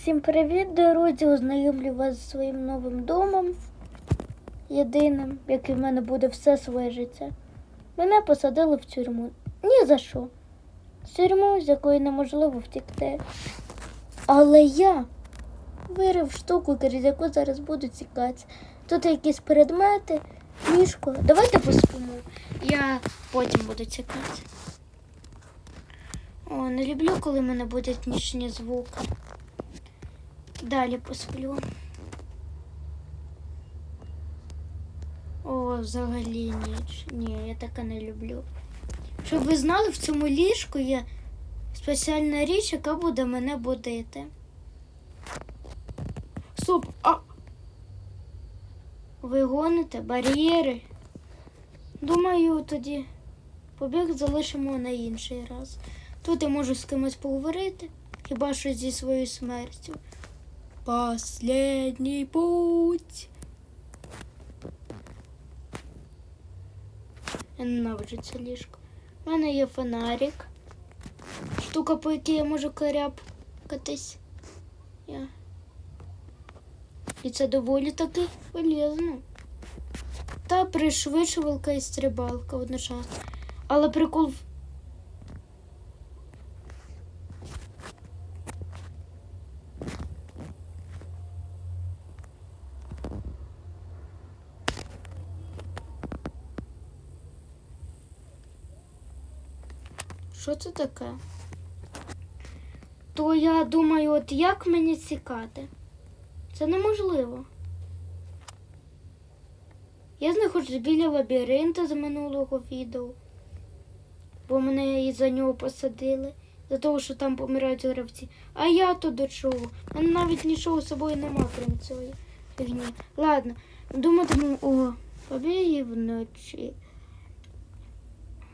Всім привіт, друзі! Ознайомлю вас зі своїм новим домом. Єдиним, який в мене буде все своє життя. Мене посадили в тюрму. Ні за що. Тюрму, з якої неможливо втікти. Але я вирив штуку, через яку зараз буду тікати. Тут якісь предмети, ліжко. Давайте поспимо. Я потім буду тікати. О, не люблю, коли в мене будуть нічні звуки. Далі посплю. О, взагалі ніч. Ні, я таке не люблю. Щоб ви знали, в цьому ліжку є спеціальна річ, яка буде мене будити. Стоп! А! Ви гоните бар'єри. Думаю, тоді побіг залишимо на інший раз. Тут я можу з кимось поговорити, хіба що зі своєю смертю. Последний путь. Я ненавиджу це ліжко. У мене є фонарик. Штука, по якій я можу корябкатись. Я. І це доволі таки полезно. Та пришвидшувалка і стрибалка одночасно. Але прикол Що це таке? То я думаю, от як мені цікати? Це неможливо. Я знаходжусь біля лабіринту з минулого відео, бо мене і за нього посадили, за того, що там помирають гравці. А я то до чого? У мене навіть нічого з собою нема, крім цієї фігні. Ладно, думатиму, о, побіги вночі.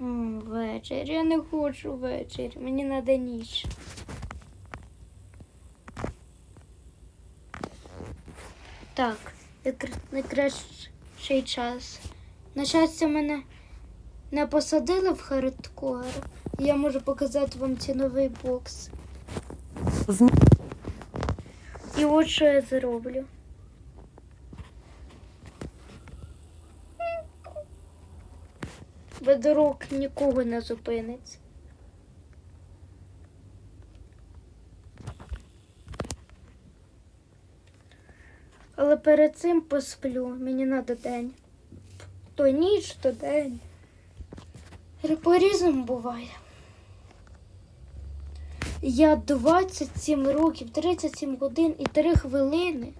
Вечір. Я не хочу вечір. Мені треба ніч. Так, найкращий час. На щастя, мене не посадили в хардкор. Я можу показати вам ці новий бокс. І от що я зроблю. Ведорок нікого не зупинить. Але перед цим посплю. Мені треба день. То ніч, то день. По-різному буває. Я 27 років, 37 годин і 3 хвилини,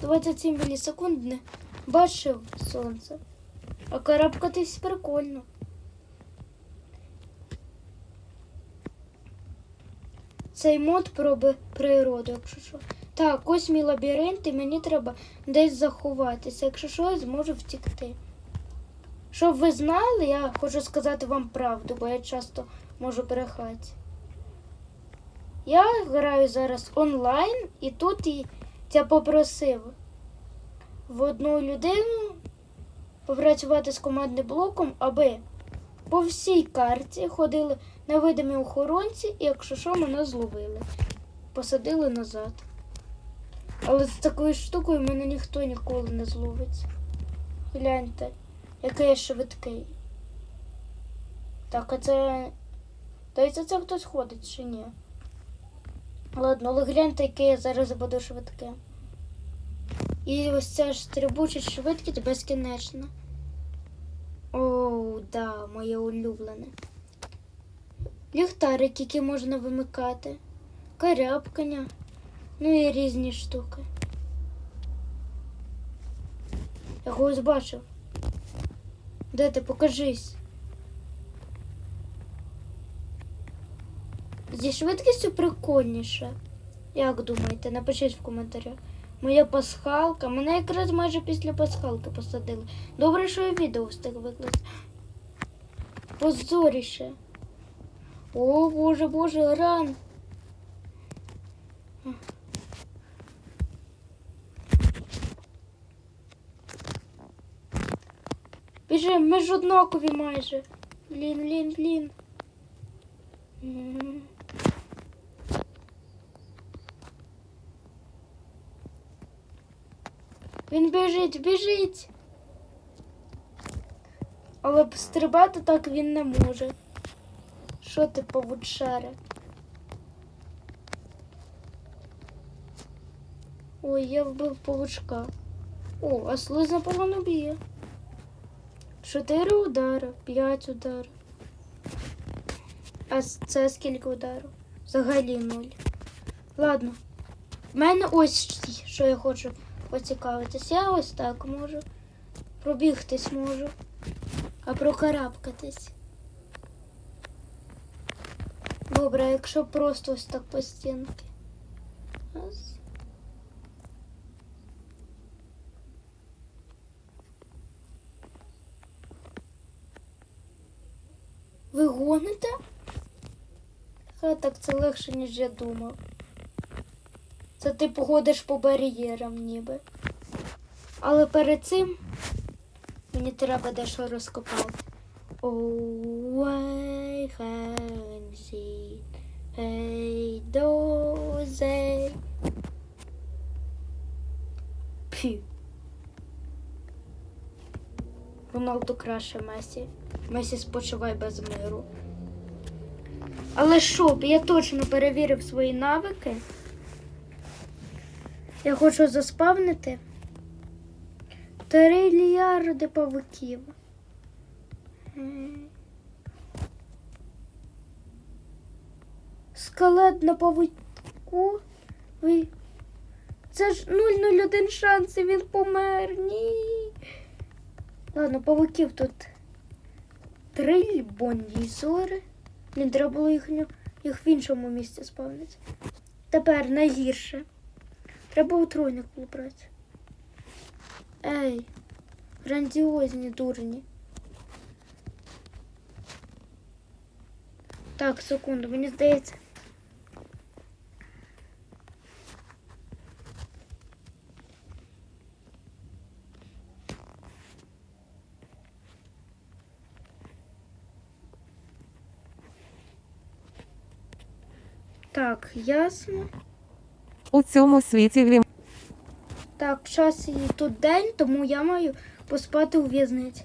27 мілісекунд не бачив сонце. А карабкатись прикольно. Цей мод про природу, якщо що. Так, ось мій лабіринт, і мені треба десь заховатися. Якщо що, я зможу втікти. Щоб ви знали, я хочу сказати вам правду, бо я часто можу брехати. Я граю зараз онлайн, і тут я попросив в одну людину попрацювати з командним блоком, аби по всій карті ходили невидимі охоронці, і якщо що, мене зловили. Посадили назад. Але з такою штукою мене ніхто ніколи не зловить. Гляньте, який я швидкий. Так, а це. Дається це хтось ходить чи ні? Ладно, але гляньте, який я зараз буду швидким. І ось ця ж стрибуча швидкість безкінечна. Оу, да, моє улюблене. Ліхтарик, який можна вимикати, карябкання, ну і різні штуки. Я когось бачив. Де ти покажись? Зі швидкістю прикольніше. Як думаєте, напишіть в коментарях. Моя пасхалка. Мене якраз майже після пасхалки посадили. Добре, що я відео встиг викласти. Позоріше. О, боже, боже, ран. Біжим, ми ж однакові майже. Блін, блін, блін. Він біжить, біжить. Але стрибати так він не може. Що ти павучаре? Ой, я вбив павучка. О, а слиз напевно б'є. Чотири удари, п'ять ударів. А це скільки ударів? Взагалі нуль. Ладно. В мене ось що я хочу поцікавитись. Я ось так можу. Пробігтись можу. А прокарабкатись. Добре, а якщо просто ось так по стінки. Раз. Ви гоните? Ха, так це легше, ніж я думав. Це ти походиш по бар'єрам ніби. Але перед цим мені треба дещо розкопати. Oh, I haven't seen a doze. Пі. Роналду краще Месі. Месі спочивай без миру. Але щоб я точно перевірив свої навики. Я хочу заспавнити трильярди павуків. М. Скелет на павуку. Це ж 001 шанс, і він помер. Ні. Ладно, павуків тут три бонді зори. Не треба було їх, їх в іншому місці спавнити. Тепер найгірше. Треба отруйник було брати. Ей, грандіозні дурні. Так, секунду, мені здається. Так, ясно. У цьому світі він Так, час і тут день, тому я маю поспати у в'язниці.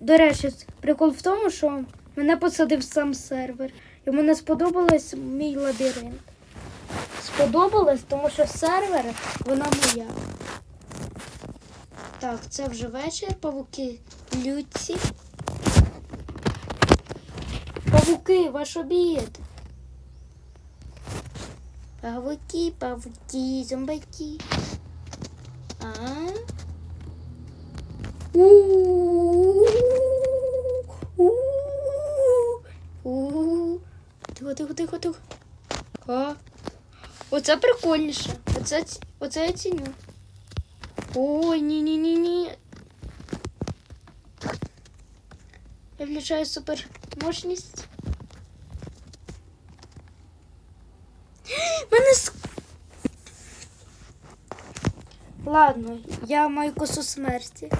До речі, прикол в тому, що мене посадив сам сервер. Йому не сподобалось мій лабіринт. Сподобалось, тому що сервер вона моя. Так, це вже вечір, павуки люці. Павуки, ваш обід. Павуки, павуки, зомбаки. А? Тихо, тихо, тихо, тихо. А? Оце прикольніше. Оце, оце я ціню. Ой, ні-ні-ні-ні. Я включаю супер мощність. Мене с... Ладно, я маю косу смерті.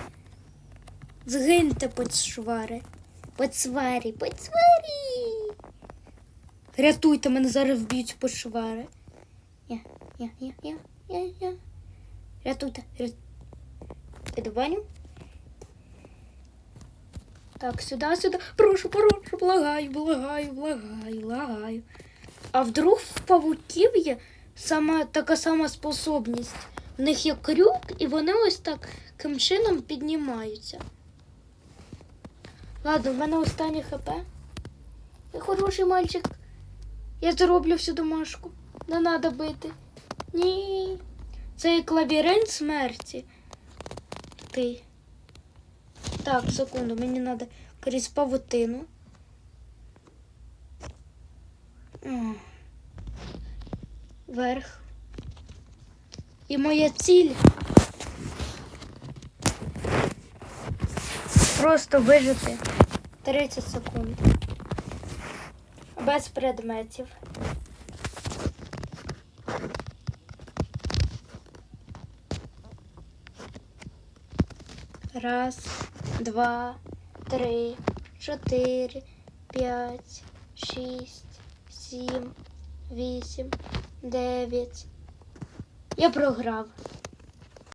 Згиньте подшвари. Подсварі, подсварі. Рятуйте, мене зараз вб'ють подшвари. Я, я, я, я, я, я. Рятуйте. Рят... Іду баню. Так, сюди, сюди. Прошу, прошу, благаю, благаю, благаю, благаю. А вдруг в павуків є сама така сама способність. В них є крюк, і вони ось так таким чином піднімаються. Ладно, в мене останнє хп. Я хороший мальчик. Я зроблю всю домашку. Не треба бити. Ні. Це як лабіринт смерті. Такий. Так, секунду, мені треба крізь павутину. Вверх. І моя ціль просто вижити 30 секунд. Без предметів. Раз, два, три, чотири, п'ять, шість, сім, вісім, дев'ять. Я програв.